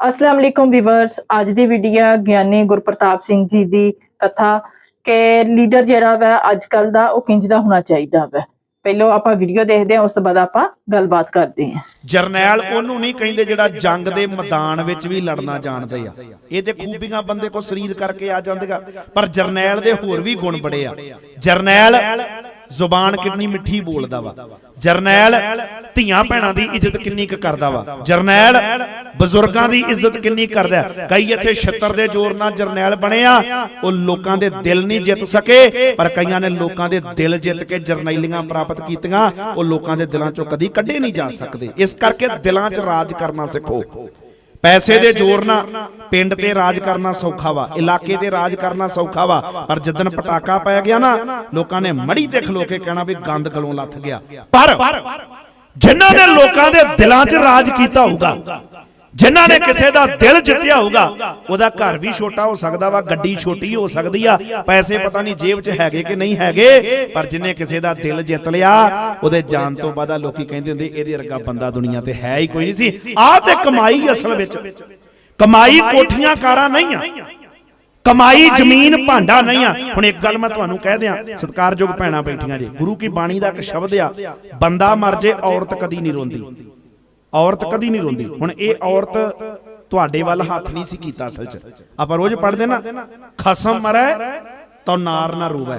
ਅਸਲਾਮ ਅਲੈਕੁਮ ਵੀਵਰਸ, ਅੱਜ ਦੀ ਵੀਡੀਓ ਗਿਆਨੀ ਗੁਰਪ੍ਰਤਾਪ ਸਿੰਘ ਜੀ ਦੀ ਕਥਾ ਕਿ ਲੀਡਰ ਜਿਹੜਾ ਵਾ ਅੱਜ ਕੱਲ ਦਾ ਉਹ ਕਿੰਜ ਦਾ ਹੋਣਾ ਚਾਹੀਦਾ ਵਾ। ਪਹਿਲਾਂ ਆਪਾਂ ਵੀਡੀਓ ਦੇਖਦੇ ਹਾਂ, ਉਸ ਤੋਂ ਬਾਅਦ ਆਪਾਂ ਗੱਲਬਾਤ ਕਰਦੇ ਹਾਂ। ਜਰਨੈਲ ਉਹਨੂੰ ਨਹੀਂ ਕਹਿੰਦੇ ਜਿਹੜਾ ਜੰਗ ਦੇ ਮੈਦਾਨ ਵਿੱਚ ਵੀ ਲੜਨਾ ਜਾਣਦੇ ਆ। ਇਹ ਤੇ ਖੂਬੀਆਂ ਬੰਦੇ ਕੋ ਸਰੀਰ ਕਰਕੇ ਆ ਜਾਂਦੇਗਾ ਪਰ ਜਰਨੈਲ ਦੇ ਹੋਰ ਵੀ ਗੁਣ ਬੜੇ ਆ। ਜਰਨੈਲ ਜ਼ੁਬਾਨ ਕਿੰਨੀ ਮਿੱਠੀ ਬੋਲਦਾ ਵਾ। ਜਰਨੈਲ ਧੀਆਂ ਭੈਣਾਂ ਦੀ ਇੱਜ਼ਤ ਕਿੰਨੀ ਕੁ ਕਰਦਾ ਵਾ। ਜਰਨੈਲ ਬਜ਼ੁਰਗਾਂ ਦੀ ਇੱਜ਼ਤ ਕਿੰਨੀ ਕਰਦਾ ਕਈ ਇੱਥੇ ਛੱਤਰ ਦੇ ਜ਼ੋਰ ਨਾਲ ਜਰਨੈਲ ਬਣੇ ਆ। ਉਹ ਲੋਕਾਂ ਦੇ ਦਿਲ ਨਹੀਂ ਜਿੱਤ ਸਕੇ, ਪਰ ਕਈਆਂ ਨੇ ਲੋਕਾਂ ਦੇ ਦਿਲ ਜਿੱਤ ਕੇ ਜਰਨੈਲੀਆਂ ਪ੍ਰਾਪਤ ਕੀਤੀਆਂ। ਉਹ ਲੋਕਾਂ ਦੇ ਦਿਲਾਂ ਚੋਂ ਕਦੀ ਕੱਢੇ ਨਹੀਂ ਜਾ ਸਕਦੇ। ਇਸ ਕਰਕੇ ਦਿਲਾਂ 'ਚ ਰਾਜ ਕਰਨਾ ਸਿੱਖੋ। ਪੈਸੇ ਦੇ ਜ਼ੋਰ ਨਾਲ ਪਿੰਡ ਤੇ ਰਾਜ ਕਰਨਾ ਸੌਖਾ ਵਾ, ਇਲਾਕੇ ਤੇ ਰਾਜ ਕਰਨਾ ਸੌਖਾ ਵਾ, ਪਰ ਜਿੱਦਨ ਪਟਾਕਾ ਪੈ ਗਿਆ ਨਾ, ਲੋਕਾਂ ਨੇ ਮੜੀ ਤੇ ਖਲੋ ਕੇ ਕਹਿਣਾ ਵੀ ਗੰਦ ਗਲੋਂ ਲੱਥ ਗਿਆ। ਪਰ ਜਿਨ੍ਹਾਂ ਨੇ ਲੋਕਾਂ ਦੇ ਦਿਲਾਂ 'ਚ ਰਾਜ ਕੀਤਾ ਹੋਊਗਾ ਜਿਨ੍ਹਾਂ ਨੇ ਕਿਸੇ ਦਾ ਦਿਲ ਜਿੱਤਿਆ ਹੋਊਗਾ ਉਹਦਾ ਘਰ ਵੀ ਛੋਟਾ ਹੋ ਸਕਦਾ ਵਾ ਗੱਡੀ ਛੋਟੀ ਹੋ ਸਕਦੀ ਆ ਪੈਸੇ ਪਤਾ ਨਹੀਂ ਜੇਬ 'ਚ ਹੈਗੇ ਕਿ ਨਹੀਂ ਹੈਗੇ ਪਰ ਜਿਨੇ ਕਿਸੇ ਦਾ ਦਿਲ ਜਿੱਤ ਲਿਆ ਉਹਦੇ ਜਾਣ ਤੋਂ ਬਾਅਦ ਲੋਕੀ ਕਹਿੰਦੇ ਹੁੰਦੇ ਇਹਦੇ ਵਰਗਾ ਬੰਦਾ ਦੁਨੀਆ ਤੇ ਹੈ ਹੀ ਕੋਈ ਨਹੀਂ ਸੀ। ਆਹ ਤੇ ਕਮਾਈ ਅਸਲ ਵਿੱਚ। ਕਮਾਈ ਕੋਠੀਆਂ ਕਾਰਾਂ ਨਹੀਂ ਆ। ਕਮਾਈ ਜ਼ਮੀਨ ਭਾਂਡਾ ਨਹੀਂ ਆ। ਹੁਣ ਇੱਕ ਗੱਲ ਮੈਂ ਤੁਹਾਨੂੰ ਕਹਿ ਦਿਆਂ। ਸਤਿਕਾਰਯੋਗ ਭੈਣਾਂ ਬੈਠੀਆਂ ਜੀ। ਗੁਰੂ ਕੀ ਬਾਣੀ ਦਾ ਇੱਕ ਸ਼ਬਦ ਆ। ਬੰਦਾ ਮਰ ਜੇ ਔਰਤ ਕਦੀ ਨਹੀਂ ਰੋਂਦੀ ਔਰਤ ਕਦੀ ਨਹੀਂ ਰੋਂਦੀ। ਹੁਣ ਇਹ ਔਰਤ ਤੁਹਾਡੇ ਵੱਲ ਹੱਥ ਨਹੀਂ ਸੀ ਕੀਤਾ ਅਸਲ 'ਚ। ਆਪਾਂ ਰੋਜ਼ ਪੜ੍ਹਦੇ ਨਾ, ਖਸਮ ਮਰੈ ਤਾਂ ਨਾਰ ਨਾ ਰੋਵੇ।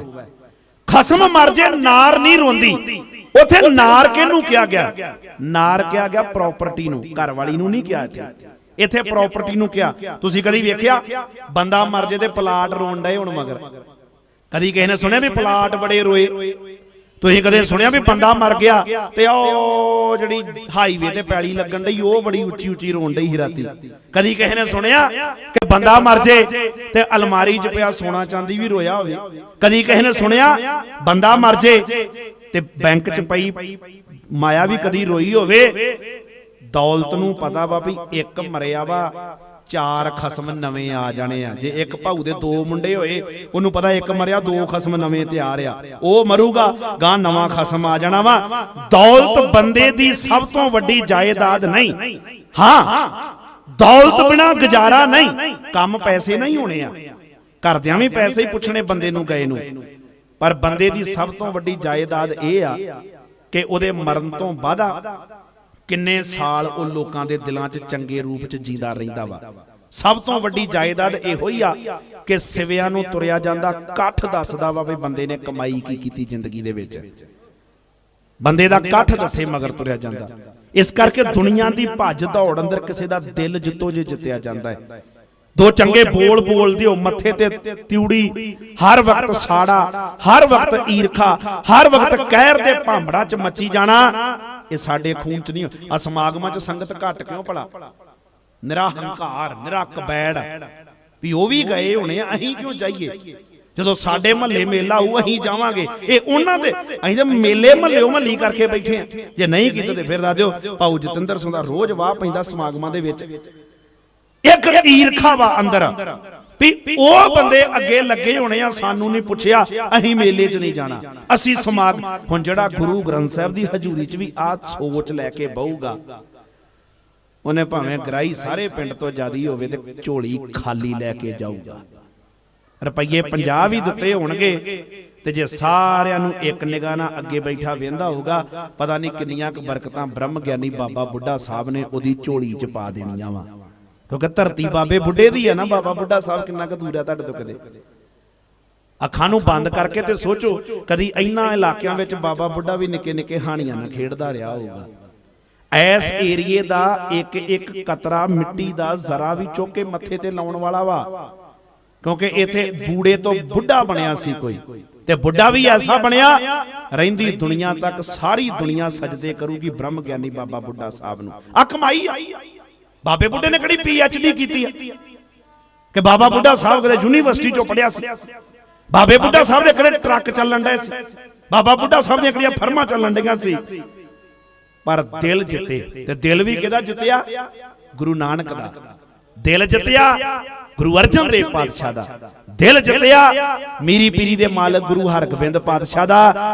ਖਸਮ ਮਰ ਜੇ ਨਾਰ ਨਹੀਂ ਰੋਂਦੀ। ਉਥੇ ਨਾਰ ਕਿਹਨੂੰ ਕਿਹਾ ਗਿਆ? ਨਾਰ ਕਿਹਾ ਗਿਆ ਪ੍ਰਾਪਰਟੀ ਨੂੰ ਘਰ ਵਾਲੀ ਨੂੰ ਨਹੀਂ ਕਿਹਾ ਇੱਥੇ। ਇੱਥੇ ਪ੍ਰਾਪਰਟੀ ਨੂੰ ਕਿਹਾ। ਤੁਸੀਂ ਕਦੀ ਵੇਖਿਆ? ਬੰਦਾ ਮਰ ਜੇ ਤੇ ਪਲਾਟ ਰੋਣ ਡਏ ਹੁਣ ਮਗਰ। ਕਦੀ ਕਿਸੇ ਨੇ ਸੁਣਿਆ ਵੀ ਪਲਾਟ ਬੜੇ ਰੋਏ? ਤੁਸੀਂ ਕਦੇ ਸੁਣਿਆ ਵੀ ਬੰਦਾ ਮਰ ਗਿਆ ਤੇ ਉਹ ਜਿਹੜੀ ਹਾਈਵੇ ਤੇ ਪੈਲੀ ਲੱਗਣ ਡਈ, ਉਹ ਬੜੀ ਉੱਚੀ ਉੱਚੀ ਰੋਣ ਡਈ ਸੀ ਰਾਤੀ। ਕਦੀ ਕਿਸੇ ਨੇ ਸੁਣਿਆ ਕਿ ਬੰਦਾ ਮਰ ਜੇ ਤੇ ਅਲਮਾਰੀ 'ਚ ਪਿਆ ਸੋਨਾ ਚਾਂਦੀ ਵੀ ਰੋਇਆ ਹੋਵੇ? ਕਦੀ ਕਿਸੇ ਨੇ ਸੁਣਿਆ ਬੰਦਾ ਮਰ ਜੇ ਤੇ ਬੈਂਕ 'ਚ ਪਈ ਮਾਇਆ ਵੀ ਕਦੀ ਰੋਈ ਹੋਵੇ? ਦੌਲਤ ਨੂੰ ਪਤਾ ਵਾ ਵੀ ਇੱਕ ਮਰਿਆ ਵਾ ਚਾਰ ਖਸਮ ਨਵੇਂ ਆ ਜਾਣੇ ਆ। ਜੇ ਇੱਕ ਭਾਊ ਦੇ ਦੋ ਮੁੰਡੇ ਹੋਏ ਉਹਨੂੰ ਪਤਾ ਇੱਕ ਮਰਿਆ ਦੋ ਖਸਮ ਨਵੇਂ ਤਿਆਰ ਆ। ਉਹ ਮਰੂਗਾ ਗਾਂ ਨਵਾਂ ਖਸਮ ਆ ਜਾਣਾ ਵਾ। ਦੌਲਤ ਬੰਦੇ ਦੀ ਸਭ ਤੋਂ ਵੱਡੀ ਜਾਇਦਾਦ ਨਹੀਂ। ਹਾਂ। ਦੌਲਤ ਬਿਨਾ ਗੁਜ਼ਾਰਾ ਨਹੀਂ। ਕੰਮ ਪੈਸੇ ਨਹੀਂ ਹੋਣੇ ਆ। ਘਰਦਿਆਂ ਵੀ ਪੈਸੇ ਹੀ ਪੁੱਛਣੇ ਬੰਦੇ ਨੂੰ ਗਏ ਨੂੰ। ਪਰ ਬੰਦੇ ਦੀ ਸਭ ਤੋਂ ਵੱਡੀ ਜਾਇਦਾਦ ਇਹ ਆ ਕਿ ਉਹਦੇ ਮਰਨ ਤੋਂ ਬਾਅਦ ਕਿੰਨੇ ਸਾਲ ਉਹ ਲੋਕਾਂ ਦੇ ਦਿਲਾਂ 'ਚ ਚੰਗੇ ਰੂਪ 'ਚ ਜੀਦਾ ਰਹਿੰਦਾ ਵਾ। ਸਭ ਤੋਂ ਵੱਡੀ ਜਾਇਦਾਦ ਇਹੋ ਹੀ ਆ ਕਿ ਸਿਵਿਆਂ ਨੂੰ ਤੁਰਿਆ ਜਾਂਦਾ, ਇਕੱਠ ਦੱਸਦਾ ਵਾ ਵੀ ਬੰਦੇ ਨੇ ਕਮਾਈ ਕੀ ਕੀਤੀ ਜ਼ਿੰਦਗੀ ਦੇ ਵਿੱਚ। ਬੰਦੇ ਦਾ ਇਕੱਠ ਦੱਸੇ ਮਗਰ ਤੁਰਿਆ ਜਾਂਦਾ। ਇਸ ਕਰਕੇ ਦੁਨੀਆ ਦੀ ਭੱਜ ਦੌੜ ਅੰਦਰ ਕਿਸੇ ਦਾ ਦਿਲ ਜਿੱਤੋ ਜੇ ਜਿੱਤਿਆ ਜਾਂਦਾ ਹੈ। ਦੋ ਚੰਗੇ ਬੋਲ ਬੋਲ ਦਿਓ, ਮੱਥੇ ਤੇ ਤਿਉੜੀ, ਹਰ ਵਕਤ ਸਾੜਾ, ਹਰ ਵਕਤ ਈਰਖਾ, ਹਰ ਵਕਤ ਕਹਿਰ ਦੇ ਭਾਂਬੜਾ ਚ ਮੱਚੀ ਜਾਣਾ। ਇਹ ਸਾਡੇ ਖੂਨ ਚ ਨਹੀਂ ਆ ਸਮਾਗਮਾਂ ਚ ਸੰਗਤ ਘਟ ਕਿਉਂ ਭਲਾ? ਨਿਰਾ ਹੰਕਾਰ ਵੀ ਉਹ ਵੀ ਗਏ ਹੋਣੇ ਅਸੀਂ ਕਿਉਂ ਜਾਈਏ? ਜਦੋਂ ਸਾਡੇ ਮਹੱਲੇ ਮੇਲਾ ਹੋਊ, ਅਸੀਂ ਜਾਵਾਂਗੇ। ਇਹ ਉਹਨਾਂ ਦੇ ਅਸੀਂ ਤਾਂ ਮੇਲੇ ਮਹੱਲੇ ਮਹੱਲੀ ਕਰਕੇ ਬੈਠੇ ਆ। ਜੇ ਨਹੀਂ ਕੀਤਾ ਤੇ ਫਿਰ ਦੱਸ ਦਿਓ, ਭਾਊ ਜਤਿੰਦਰ ਸਿੰਘ ਦਾ ਰੋਜ਼ ਵਾਹ ਪੈਂਦਾ ਸਮਾਗਮਾਂ ਦੇ ਵਿੱਚ। ਇੱਕ ਈਰਖਾ ਵਾ ਅੰਦਰ। ਵੀ ਉਹ ਬੰਦੇ ਅੱਗੇ ਲੱਗੇ ਹੋਣੇ ਆ, ਸਾਨੂੰ ਨਹੀਂ ਪੁੱਛਿਆ, ਅਸੀਂ ਮੇਲੇ 'ਚ ਨਹੀਂ ਜਾਣਾ। ਅਸੀਂ ਸਮਾਗ ਹੁਣ ਜਿਹੜਾ ਗੁਰੂ ਗ੍ਰੰਥ ਸਾਹਿਬ ਦੀ ਹਜ਼ੂਰੀ 'ਚ ਵੀ ਆ ਸੋਚ ਲੈ ਕੇ ਬਹੂਗਾ, ਉਹਨੇ ਭਾਵੇਂ ਗਰਾਈ ਸਾਰੇ ਪਿੰਡ ਤੋਂ ਜਿਆਦੀ ਹੋਵੇ ਤੇ ਝੋਲੀ ਖਾਲੀ ਲੈ ਕੇ ਜਾਊਗਾ। ਰੁਪਈਏ 50 ਵੀ ਦਿੱਤੇ ਹੋਣਗੇ ਤੇ ਜੇ ਸਾਰਿਆਂ ਨੂੰ ਇੱਕ ਨਿਗਾਹ ਨਾਲ ਅੱਗੇ ਬੈਠਾ ਵੇਂਦਾ ਹੋਊਗਾ, ਪਤਾ ਨਹੀਂ ਕਿੰਨੀਆਂ ਕੁ ਬਰਕਤਾਂ ਬ੍ਰਹਮ ਗਿਆਨੀ ਬਾਬਾ ਬੁੱਢਾ ਸਾਹਿਬ ਨੇ ਉਹਦੀ ਝੋਲੀ 'ਚ ਪਾ ਦੇਣੀਆਂ ਵਾ। ਕਿਉਂਕਿ ਧਰਤੀ ਬਾਬੇ ਬੁੱਢੇ ਦੀ ਆ ਨਾ ਬਾਬਾ ਬੁੱਢਾ ਸਾਹਿਬ ਕਿੰਨਾ ਕੁ ਦੂਰ ਆ ਤੁਹਾਡੇ ਤੋਂ ਕਦੇ? ਅੱਖਾਂ ਨੂੰ ਬੰਦ ਕਰਕੇ ਤੇ ਸੋਚੋ ਕਦੀ ਇੰਨਾ ਇਲਾਕਿਆਂ ਵਿੱਚ ਬਾਬਾ ਬੁੱਢਾ ਵੀ ਨਿੱਕੇ ਨਿੱਕੇ ਹਾਣੀਆਂ ਨਾਲ ਖੇਡਦਾ ਰਿਹਾ ਹੋਊਗਾ। ਐਸ ਏਰੀਏ ਦਾ ਇੱਕ ਇੱਕ ਕਤਰਾ ਮਿੱਟੀ ਦਾ ਜ਼ਰਾ ਵੀ ਚੁੱਕ ਕੇ ਮੱਥੇ ਤੇ ਲਾਉਣ ਵਾਲਾ ਵਾ। ਕਿਉਂਕਿ ਇੱਥੇ ਬੂੜੇ ਤੋਂ ਬੁੱਢਾ ਬਣਿਆ ਸੀ ਕੋਈ। ਤੇ ਬੁੱਢਾ ਵੀ ਐਸਾ ਬਣਿਆ ਰਹਿੰਦੀ ਦੁਨੀਆ ਤੱਕ ਸਾਰੀ ਦੁਨੀਆ ਸਜਦੇ ਕਰੂਗੀ ਬ੍ਰਹਮ ਗਿਆਨੀ ਬਾਬਾ ਬੁੱਢਾ ਸਾਹਿਬ ਨੂੰ। ਆ ਕਮਾਈ ਆ। ਬਾਬੇ ਬੁੱਢੇ ਨੇ ਕਿਹੜੀ ਪੀ ਐਚ ਡੀ ਕੀਤੀ ਆ? ਕਿ ਬਾਬਾ ਬੁੱਢਾ ਸਾਹਿਬ ਕਦੇ ਯੂਨੀਵਰਸਿਟੀ ਚੋਂ ਪੜਿਆ ਸੀ? ਬਾਬੇ ਬੁੱਢਾ ਸਾਹਿਬ ਦੇ ਕਿਹੜੇ ਟਰੱਕ ਚੱਲਣ ਡਏ ਸੀ? ਬਾਬਾ ਬੁੱਢਾ ਸਾਹਿਬ ਦੀਆਂ ਕਿਹੜੀਆਂ ਫਰਮਾਂ ਚੱਲਣ ਡੀਆਂ ਸੀ? ਪਰ ਦਿਲ ਜਿੱਤੇ, ਤੇ ਦਿਲ ਵੀ ਕਿਹਦਾ ਜਿੱਤਿਆ? ਗੁਰੂ ਨਾਨਕ ਦਾ। ਦਿਲ ਜਿੱਤਿਆ ਗੁਰੂ ਅਰਜਨ ਦੇਵ ਪਾਤਸ਼ਾਹ ਦਾ। ਦਿਲ ਜਿੱਤਿਆ ਮੀਰੀ ਪੀਰੀ ਦੇ ਮਾਲਕ ਗੁਰੂ ਹਰਗੋਬਿੰਦ ਪਾਤਸ਼ਾਹ ਦਾ।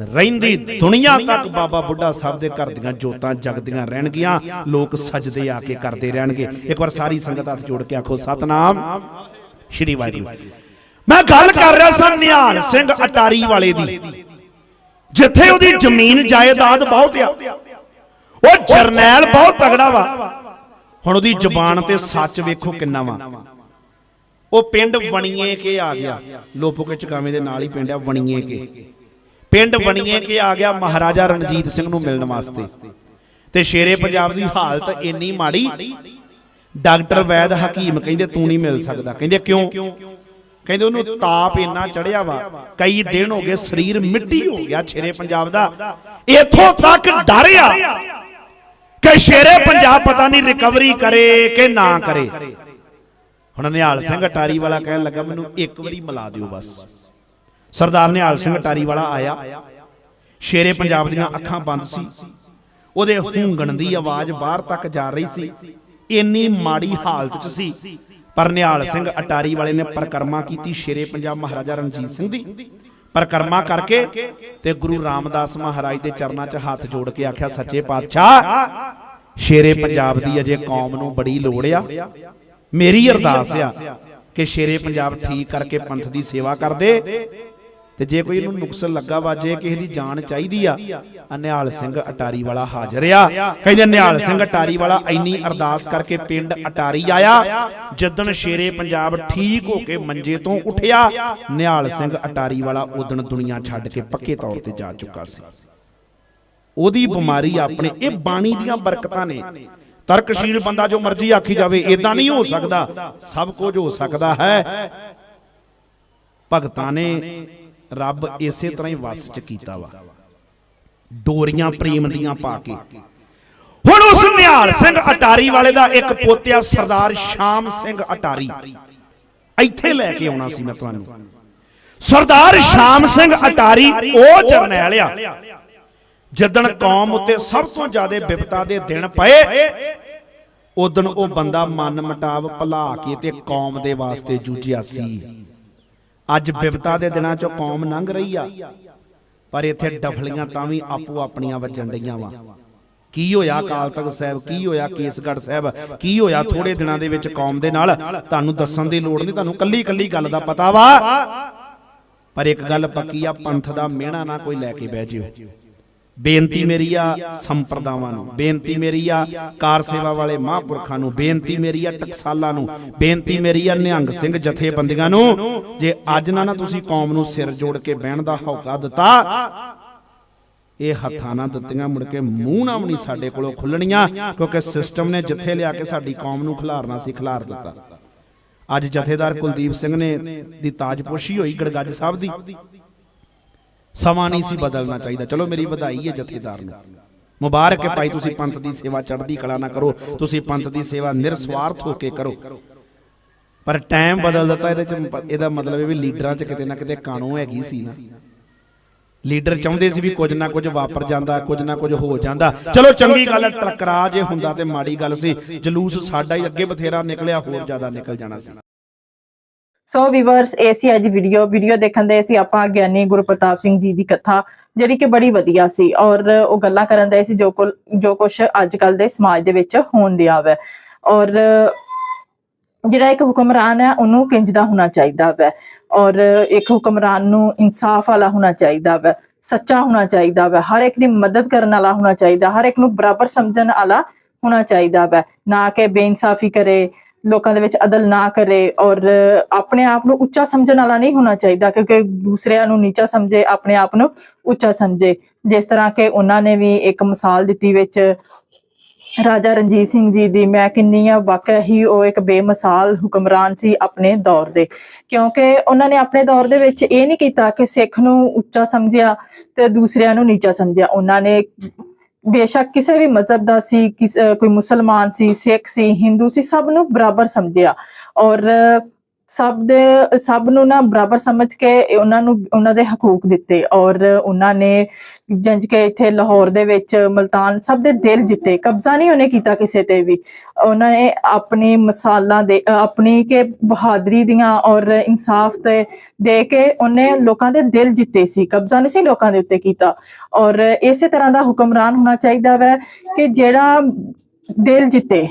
ਰਹਿੰਦੀ ਦੁਨੀਆ ਤੱਕ ਬਾਬਾ ਬੁੱਢਾ ਸਾਹਿਬ ਦੇ ਘਰ ਦੀਆਂ ਜੋਤਾਂ ਜਗਦੀਆਂ ਰਹਿਣਗੀਆਂ, ਲੋਕ ਸਜਦੇ ਆ ਕੇ ਕਰਦੇ ਰਹਿਣਗੇ। ਇੱਕ ਵਾਰ ਸਾਰੀ ਸੰਗਤ ਹੱਥ ਜੋੜ ਕੇ ਆਖੋ, ਸਤਨਾਮ, ਸ਼੍ਰੀ ਵਾਹਿਗੁਰੂ। ਮੈਂ ਗੱਲ ਕਰ ਰਿਹਾ ਸਾਂ ਨਿਹਾਲ ਸਿੰਘ ਅਟਾਰੀ ਵਾਲੇ ਦੀ। ਜਿੱਥੇ ਉਹਦੀ ਜ਼ਮੀਨ ਜਾਇਦਾਦ ਬਹੁਤ ਆ। ਉਹ ਜਰਨੈਲ ਬਹੁਤ ਤਗੜਾ ਵਾ। ਹੁਣ ਉਹਦੀ ਜ਼ੁਬਾਨ ਤੇ ਸੱਚ ਵੇਖੋ ਕਿੰਨਾ ਵਾ। ਉਹ ਪਿੰਡ ਵਣੀਏ ਕੇ ਆ ਗਿਆ। ਲੋਪੋ ਕੇ ਚਕਾਵੇਂ ਦੇ ਨਾਲ ਹੀ ਪਿੰਡ ਆ, ਵਣੀਏ ਕੇ। ਪਿੰਡ ਬਣੀਏ ਕੇ ਆ ਗਿਆ ਮਹਾਰਾਜਾ ਰਣਜੀਤ ਸਿੰਘ ਨੂੰ ਮਿਲਣ ਵਾਸਤੇ। ਤੇ ਸ਼ੇਰੇ ਪੰਜਾਬ ਦੀ ਹਾਲਤ ਇੰਨੀ ਮਾੜੀ, ਡਾਕਟਰ ਵੈਦ ਹਕੀਮ ਕਹਿੰਦੇ ਤੂੰ ਨਹੀਂ ਮਿਲ ਸਕਦਾ। ਕਹਿੰਦੇ ਕਿਉਂ? ਕਹਿੰਦੇ ਉਹਨੂੰ ਤਾਪ ਇੰਨਾ ਚੜਿਆ ਵਾ, ਕਈ ਦਿਨ ਹੋ ਗਏ ਸਰੀਰ ਮਿੱਟੀ ਹੋ ਗਿਆ ਸ਼ੇਰੇ ਪੰਜਾਬ ਦਾ। ਇੱਥੋਂ ਤੱਕ ਡਰਿਆ ਕਿ ਸ਼ੇਰੇ ਪੰਜਾਬ ਪਤਾ ਨਹੀਂ ਰਿਕਵਰੀ ਕਰੇ ਕਿ ਨਾ ਕਰੇ। ਹੁਣ ਨਿਹਾਲ ਸਿੰਘ ਅਟਾਰੀ ਵਾਲਾ ਕਹਿਣ ਲੱਗਾ, ਮੈਨੂੰ ਇੱਕ ਵਾਰੀ ਮਿਲਾ ਦਿਓ ਬਸ। ਸਰਦਾਰ ਨਿਹਾਲ ਸਿੰਘ ਅਟਾਰੀ ਵਾਲਾ ਆਇਆ। ਸ਼ੇਰੇ ਪੰਜਾਬ ਦੀਆਂ ਅੱਖਾਂ ਬੰਦ ਸੀ। ਉਹਦੇ ਹੂੰਗਣ ਦੀ ਆਵਾਜ਼ ਬਾਹਰ ਤੱਕ ਜਾ ਰਹੀ ਸੀ। ਇੰਨੀ ਮਾੜੀ ਹਾਲਤ 'ਚ ਸੀ। ਪਰ ਨਿਹਾਲ ਸਿੰਘ ਅਟਾਰੀ ਵਾਲੇ ਨੇ ਪਰਕਰਮਾ ਕੀਤੀ ਸ਼ੇਰੇ ਪੰਜਾਬ ਮਹਾਰਾਜਾ ਰਣਜੀਤ ਸਿੰਘ ਦੀ। ਪਰਕਰਮਾ ਕਰਕੇ ਤੇ ਗੁਰੂ ਰਾਮਦਾਸ ਮਹਾਰਾਜ ਦੇ ਚਰਨਾਂ 'ਚ ਹੱਥ ਜੋੜ ਕੇ ਆਖਿਆ, ਸੱਚੇ ਪਾਤਸ਼ਾਹ, ਸ਼ੇਰੇ ਪੰਜਾਬ ਦੀ ਅਜੇ ਕੌਮ ਨੂੰ ਬੜੀ ਲੋੜ ਆ। ਮੇਰੀ ਅਰਦਾਸ ਆ ਕਿ ਸ਼ੇਰੇ ਪੰਜਾਬ ਠੀਕ ਕਰਕੇ ਪੰਥ ਦੀ ਸੇਵਾ ਕਰਦੇ ਤੇ ਜੇ ਕੋਈ ਇਹਨੂੰ ਨੁਕਸ ਲੱਗਾ ਵਾ, ਜੇ ਕਿਸੇ ਦੀ ਜਾਨ ਚਾਹੀਦੀ ਆ ਆ ਸਿੰਘ ਅਟਾਰੀ ਵਾਲਾ ਹਾਜ਼ਰ ਆ। ਕਹਿੰਦੇ ਨਿਹਾਲ ਸਿੰਘ ਅਟਾਰੀ ਵਾਲਾ ਇੰਨੀ ਅਰਦਾਸ ਕਰਕੇ ਪਿੰਡ ਅਟਾਰੀ ਆਇਆ, ਜਦੋਂ ਸ਼ੇਰੇ ਪੰਜਾਬ ਠੀਕ ਹੋ ਕੇ ਮੰਜੇ ਤੋਂ ਉੱਠਿਆ, ਨਿਹਾਲ ਸਿੰਘ ਅਟਾਰੀ ਵਾਲਾ ਉਦਣ ਦੁਨੀਆ ਛੱਡ ਕੇ ਪੱਕੇ ਤੌਰ ਤੇ ਜਾ ਚੁੱਕਾ ਸੀ। ਉਹਦੀ ਬਿਮਾਰੀ ਆਪਣੇ, ਇਹ ਬਾਣੀ ਦੀਆਂ ਬਰਕਤਾਂ ਨੇ। ਤਰਕਸ਼ੀਲ ਬੰਦਾ ਜੋ ਮਰਜ਼ੀ ਆਖੀ ਜਾਵੇ ਇਦਾਂ ਨਹੀਂ ਹੋ ਸਕਦਾ। ਸਭ ਕੁਝ ਹੋ ਸਕਦਾ ਹੈ। ਭਗਤਾਂ ਨੇ ਰੱਬ ਇਸੇ ਤਰ੍ਹਾਂ ਹੀ ਵਸ ਚ ਕੀਤਾ ਵਾ। ਡੋਰੀਆਂ ਪ੍ਰੇਮ ਦੀਆਂ ਪਾ ਕੇ। ਹੁਣ ਉਸ ਨਿਹਾਲ ਸਿੰਘ ਅਟਾਰੀ ਵਾਲੇ ਦਾ ਇੱਕ ਪੋਤਿਆ ਸਰਦਾਰ ਸ਼ਾਮ ਸਿੰਘ ਅਟਾਰੀ। ਇੱਥੇ ਲੈ ਕੇ ਆਉਣਾ ਸੀ ਮੈਂ ਤੁਹਾਨੂੰ। ਸਰਦਾਰ ਸ਼ਾਮ ਸਿੰਘ ਅਟਾਰੀ ਉਹ ਜਰਨੈਲ ਆ। ਜਦਣ ਕੌਮ ਉੱਤੇ ਸਭ ਤੋਂ ਜ਼ਿਆਦਾ ਬਿਪਤਾ ਦੇ ਦਿਨ ਪਏ ਉਦਣ ਉਹ ਬੰਦਾ ਮਨ ਮਟਾਵ ਭੁਲਾ ਕੇ ਤੇ ਕੌਮ ਦੇ ਵਾਸਤੇ ਜੂਝਿਆ ਸੀ। ਅੱਜ ਬਿਪਤਾ ਦੇ ਦਿਨਾਂ ਚੋਂ ਕੌਮ ਲੰਘ ਰਹੀ ਆ। ਪਰ ਇੱਥੇ ਡਫਲੀਆਂ ਤਾਂ ਵੀ ਆਪੋ ਆਪਣੀਆਂ ਵੱਜਣ ਡਈਆਂ ਵਾ। ਕੀ ਹੋਇਆ ਅਕਾਲ ਤਖਤ ਸਾਹਿਬ? ਕੀ ਹੋਇਆ ਕੇਸਗੜ੍ਹ ਸਾਹਿਬ? ਕੀ ਹੋਇਆ ਥੋੜੇ ਦਿਨਾਂ ਦੇ ਵਿੱਚ ਕੌਮ ਦੇ ਨਾਲ? ਤੁਹਾਨੂੰ ਦੱਸਣ ਦੀ ਲੋੜ ਨਹੀਂ ਤੁਹਾਨੂੰ ਕੱਲੀ ਕੱਲੀ ਗੱਲ ਦਾ ਪਤਾ ਵਾ। ਪਰ ਇੱਕ ਗੱਲ ਪੱਕੀ ਆ ਪੰਥ ਦਾ ਮਿਹਣਾ ਨਾ ਕੋਈ ਲੈ ਕੇ ਬਹਿ ਜਿਓ। ਬੇਨਤੀ ਮੇਰੀ ਆ ਸੰਪਰਦਾਵਾਂ ਨੂੰ, ਬੇਨਤੀ ਮੇਰੀ ਆ ਕਾਰ ਸੇਵਾ ਵਾਲੇ ਮਹਾਂਪੁਰਖਾਂ ਨੂੰ, ਬੇਨਤੀ ਮੇਰੀ ਆ ਟਕਸਾਲਾਂ ਨੂੰ, ਬੇਨਤੀ ਮੇਰੀ ਆ ਨਿਹੰਗ ਸਿੰਘ ਜਥੇਬੰਦੀਆਂ ਨੂੰ, ਜੇ ਅੱਜ ਨਾ ਨਾ ਤੁਸੀਂ ਕੌਮ ਨੂੰ ਸਿਰ ਜੋੜ ਕੇ ਬਹਿਣ ਦਾ ਹੌਕਾ ਦਿੱਤਾ, ਇਹ ਹੱਥਾਂ ਨਾਲ ਦਿੱਤੀਆਂ, ਮੁੜ ਕੇ ਮੂੰਹ ਨਾਲ ਵੀ ਸਾਡੇ ਕੋਲੋਂ ਖੁੱਲਣੀਆਂ ਕਿਉਂਕਿ ਸਿਸਟਮ ਨੇ ਜਿੱਥੇ ਲਿਆ ਕੇ ਸਾਡੀ ਕੌਮ ਨੂੰ ਖਿਲਾਰਨਾ ਸੀ, ਖਿਲਾਰ ਦਿੱਤਾ। ਅੱਜ ਜਥੇਦਾਰ ਕੁਲਦੀਪ ਸਿੰਘ ਨੇ ਦੀ ਤਾਜਪੋਸ਼ੀ ਹੋਈ ਗੜਗੱਜ ਸਾਹਿਬ ਦੀ। ਸਮਾਂ ਨਹੀਂ ਸੀ ਬਦਲਣਾ ਚਾਹੀਦਾ। ਚਲੋ ਮੇਰੀ ਵਧਾਈ ਹੈ ਜਥੇਦਾਰ ਨੂੰ। ਮੁਬਾਰਕ ਹੈ ਭਾਈ ਤੁਸੀਂ ਪੰਥ ਦੀ ਸੇਵਾ ਚੜ੍ਹਦੀ ਕਲਾ ਨਾ ਕਰੋ ਤੁਸੀਂ ਪੰਥ ਦੀ ਸੇਵਾ ਨਿਰਸਵਾਰਥ ਹੋ ਕੇ ਕਰੋ। ਪਰ ਟਾਈਮ ਬਦਲ ਦਿੱਤਾ ਇਹਦੇ ਚ ਇਹਦਾ ਮਤਲਬ ਇਹ ਵੀ ਲੀਡਰਾਂ 'ਚ ਕਿਤੇ ਨਾ ਕਿਤੇ ਕਾਣੋ ਹੈਗੀ ਸੀ ਨਾ। ਲੀਡਰ ਚਾਹੁੰਦੇ ਸੀ ਵੀ ਕੁਝ ਨਾ ਕੁਝ ਵਾਪਰ ਜਾਂਦਾ ਕੁਝ ਨਾ ਕੁਝ ਹੋ ਜਾਂਦਾ। ਚਲੋ ਚੰਗੀ ਗੱਲ ਹੈ, ਟਕਰਾ ਜੇ ਹੁੰਦਾ ਤੇ ਮਾੜੀ ਗੱਲ ਸੀ। ਜਲੂਸ ਸਾਡਾ ਹੀ ਅੱਗੇ ਬਥੇਰਾ ਨਿਕਲਿਆ ਹੋਰ ਜ਼ਿਆਦਾ ਨਿਕਲ ਜਾਣਾ ਸੀ। ਸੋ ਵੀਵਰਸ ਇਹ ਸੀ ਅੱਜ ਵੀਡੀਓ ਵੀਡੀਓ ਦੇਖਣ ਦੇ ਸੀ ਆਪਾਂ ਗਿਆਨੀ ਗੁਰਪ੍ਰਤਾਪ ਸਿੰਘ ਜੀ ਦੀ ਕਥਾ, ਜਿਹੜੀ ਕਿ ਬੜੀ ਵਧੀਆ ਸੀ। ਔਰ ਉਹ ਗੱਲਾਂ ਕਰਨ ਦੇ ਸੀ ਜੋ ਕੁਲ, ਜੋ ਕੁਝ ਅੱਜ ਕੱਲ ਦੇ ਸਮਾਜ ਦੇ ਵਿੱਚ ਹੋਣ ਦਿਆ ਵੈ। ਔਰ ਜਿਹੜਾ ਇੱਕ ਹੁਕਮਰਾਨ ਹੈ, ਉਹਨੂੰ ਕਿੰਜ ਦਾ ਹੋਣਾ ਚਾਹੀਦਾ ਵੈ? ਔਰ ਇੱਕ ਹੁਕਮਰਾਨ ਨੂੰ ਇਨਸਾਫ ਵਾਲਾ ਹੋਣਾ ਚਾਹੀਦਾ ਵੈ। ਸੱਚਾ ਹੋਣਾ ਚਾਹੀਦਾ ਵੈ। ਹਰ ਇੱਕ ਦੀ ਮਦਦ ਕਰਨ ਵਾਲਾ ਹੋਣਾ ਚਾਹੀਦਾ। ਹਰ ਇੱਕ ਨੂੰ ਬਰਾਬਰ ਸਮਝਣ ਵਾਲਾ ਹੋਣਾ ਚਾਹੀਦਾ ਵੈ। ਨਾ ਕਿ ਬੇਇਨਸਾਫੀ ਕਰੇ ਲੋਕਾਂ ਦੇ ਵਿੱਚ ਅਦਲ ਨਾ ਕਰੇ ਔਰ ਆਪਣੇ ਆਪ ਨੂੰ ਉੱਚਾ ਸਮਝਣ ਵਾਲਾ ਨਹੀਂ ਹੋਣਾ ਚਾਹੀਦਾ ਕਿਉਂਕਿ ਦੂਸਰਿਆਂ ਨੂੰ ਨੀਚਾ ਸਮਝੇ, ਆਪਣੇ ਆਪ ਨੂੰ ਉੱਚਾ ਸਮਝੇ। ਜਿਸ ਤਰ੍ਹਾਂ ਕਿ ਉਹਨਾਂ ਨੇ ਵੀ ਇੱਕ ਮਿਸਾਲ ਦਿੱਤੀ ਵਿੱਚ, ਰਾਜਾ ਰਣਜੀਤ ਸਿੰਘ ਜੀ ਦੀ ਮੈਂ ਕਿੰਨੀ ਆ ਵਾਕਿਆ ਹੀ ਉਹ ਇੱਕ ਬੇਮਿਸਾਲ ਹੁਕਮਰਾਨ ਸੀ ਆਪਣੇ ਦੌਰ ਦੇ। ਕਿਉਂਕਿ ਉਹਨਾਂ ਨੇ ਆਪਣੇ ਦੌਰ ਦੇ ਵਿੱਚ ਇਹ ਨਹੀਂ ਕੀਤਾ ਕਿ ਸਿੱਖ ਨੂੰ ਉੱਚਾ ਸਮਝਿਆ ਤੇ ਦੂਸਰਿਆਂ ਨੂੰ ਨੀਚਾ ਸਮਝਿਆ। ਉਹਨਾਂ ਨੇ ਬੇਸ਼ੱਕ ਕਿਸੇ ਵੀ ਮਜ਼ਹਬ ਦਾ ਸੀ, ਕਿਸ- ਕੋਈ ਮੁਸਲਮਾਨ ਸੀ, ਸਿੱਖ ਸੀ, ਹਿੰਦੂ ਸੀ, ਸਭ ਨੂੰ ਬਰਾਬਰ ਸਮਝਿਆ। ਔਰ ਸਭ ਦੇ, ਸਭ ਨੂੰ ਨਾ ਬਰਾਬਰ ਸਮਝ ਕੇ ਉਹਨਾਂ ਨੂੰ, ਉਹਨਾਂ ਦੇ ਹਕੂਕ ਦਿੱਤੇ ਔਰ ਉਹਨਾਂ ਨੇ ਜੰਜ ਕੇ ਇੱਥੇ ਲਾਹੌਰ ਦੇ ਵਿੱਚ ਮਲਤਾਨ ਸਭ ਦੇ ਦਿਲ ਜਿੱਤੇ, ਕਬਜ਼ਾ ਨਹੀਂ ਉਹਨੇ ਕੀਤਾ ਕਿਸੇ ਤੇ ਵੀ। ਉਹਨਾਂ ਨੇ ਆਪਣੀ ਮਸਾਲਾਂ ਦੇ ਆਪਣੀ ਕਿ ਬਹਾਦਰੀ ਦੀਆਂ ਔਰ ਇਨਸਾਫ ਤੇ ਦੇ ਕੇ ਉਹਨੇ ਲੋਕਾਂ ਦੇ ਦਿਲ ਜਿੱਤੇ ਸੀ, ਕਬਜ਼ਾ ਨਹੀਂ ਸੀ ਲੋਕਾਂ ਦੇ ਉੱਤੇ ਕੀਤਾ। ਔਰ ਇਸੇ ਤਰ੍ਹਾਂ ਦਾ ਹੁਕਮਰਾਨ ਹੋਣਾ ਚਾਹੀਦਾ ਵੈ ਕਿ ਜਿਹੜਾ ਦਿਲ ਜਿੱਤੇ,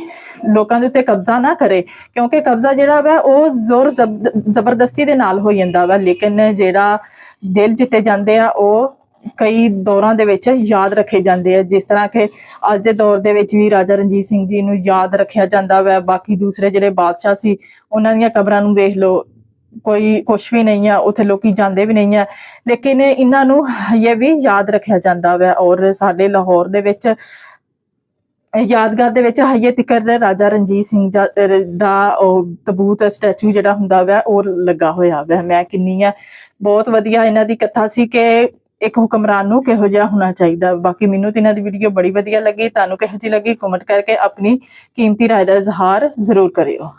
ਲੋਕਾਂ ਦੇ ਉੱਤੇ ਕਬਜ਼ਾ ਨਾ ਕਰੇ, ਕਿਉਂਕਿ ਕਬਜ਼ਾ ਜਿਹੜਾ ਵਾ ਉਹ ਜ਼ੋਰ ਜ਼ਬਰਦਸਤੀ ਦੇ ਨਾਲ ਹੋ ਜਾਂਦਾ ਵਾ, ਲੇਕਿਨ ਜਿਹੜਾ ਦਿਲ ਜਿੱਤੇ ਜਾਂਦੇ ਆ, ਉਹ ਕਈ ਦੌਰਾਂ ਦੇ ਵਿੱਚ ਯਾਦ ਰੱਖੇ ਜਾਂਦੇ ਆ, ਜਿਸ ਤਰ੍ਹਾਂ ਕਿ ਅੱਜ ਦੇ ਦੌਰ ਦੇ ਵਿੱਚ ਵੀ ਰਾਜਾ ਰਣਜੀਤ ਸਿੰਘ ਜੀ ਨੂੰ ਯਾਦ ਰੱਖਿਆ ਜਾਂਦਾ ਵਾ, ਬਾਕੀ ਦੂਸਰੇ ਜਿਹੜੇ ਬਾਦਸ਼ਾਹ ਸੀ, ਉਹਨਾਂ ਦੀਆਂ ਕਬਰਾਂ ਨੂੰ ਵੇਖ ਲਓ, ਕੋਈ ਕੁਛ ਵੀ ਨਹੀਂ ਆ, ਉੱਥੇ ਲੋਕੀ ਜਾਂਦੇ ਵੀ ਨਹੀਂ ਆ, ਲੇਕਿਨ ਇਹਨਾਂ ਨੂੰ ਇਹ ਵੀ ਯਾਦ ਰੱਖਿਆ ਜਾਂਦਾ ਵਾ, ਔਰ ਸਾਡੇ ਲਾਹੌਰ ਦੇ ਵਿੱਚ ਯਾਦਗਾਰ ਦੇ ਵਿੱਚ ਹਈਏ ਤਿਕਰ ਰਾਜਾ ਰਣਜੀਤ ਸਿੰਘ ਦਾ ਉਹ ਤਬੂਤ ਸਟੈਚੂ ਜਿਹੜਾ ਹੁੰਦਾ ਵਾ, ਉਹ ਲੱਗਾ ਹੋਇਆ ਵਾ। ਮੈਂ ਕਿੰਨੀ ਆ, ਬਹੁਤ ਵਧੀਆ ਇਹਨਾਂ ਦੀ ਕਥਾ ਸੀ ਕਿ ਇੱਕ ਹੁਕਮਰਾਨ ਨੂੰ ਕਿਹੋ ਜਿਹਾ ਹੋਣਾ ਚਾਹੀਦਾ। ਬਾਕੀ ਮੈਨੂੰ ਤੇ ਇਹਨਾਂ ਦੀ ਵੀਡੀਓ ਬੜੀ ਵਧੀਆ ਲੱਗੀ। ਤੁਹਾਨੂੰ ਕਿਹੋ ਜਿਹੀ ਲੱਗੀ ਕਮੈਂਟ ਕਰਕੇ ਆਪਣੀ ਕੀਮਤੀ ਰਾਏ ਦਾ ਇਜ਼ਹਾਰ ਜ਼ਰੂਰ ਕਰਿਓ।